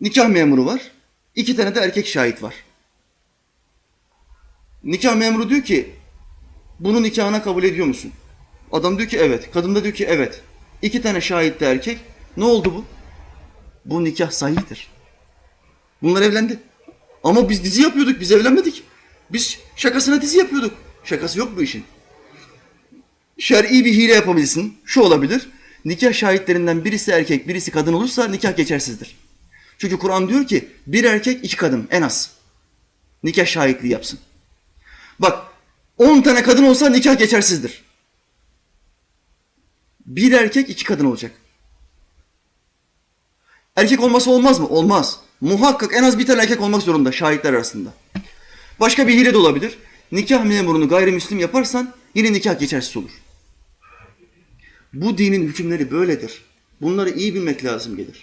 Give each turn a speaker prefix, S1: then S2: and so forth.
S1: Nikah memuru var. İki tane de erkek şahit var. Nikah memuru diyor ki bunu nikahına kabul ediyor musun? Adam diyor ki evet. Kadın da diyor ki evet. İki tane şahit de erkek. Ne oldu bu? Bu nikah sahihtir. Bunlar evlendi. Ama biz dizi yapıyorduk. Biz evlenmedik. Biz şakasına dizi yapıyorduk. Şakası yok bu işin. Şer'i bir hile yapabilirsin. Şu olabilir. Nikah şahitlerinden birisi erkek, birisi kadın olursa nikah geçersizdir. Çünkü Kur'an diyor ki bir erkek iki kadın en az. Nikah şahitliği yapsın. Bak 10 tane kadın olsa nikah geçersizdir. Bir erkek iki kadın olacak. Erkek olması olmaz mı? Olmaz. Muhakkak en az bir tane erkek olmak zorunda şahitler arasında. Başka bir hile de olabilir. Nikah memurunu gayrimüslim yaparsan yine nikah geçersiz olur. Bu dinin hükümleri böyledir. Bunları iyi bilmek lazım gelir.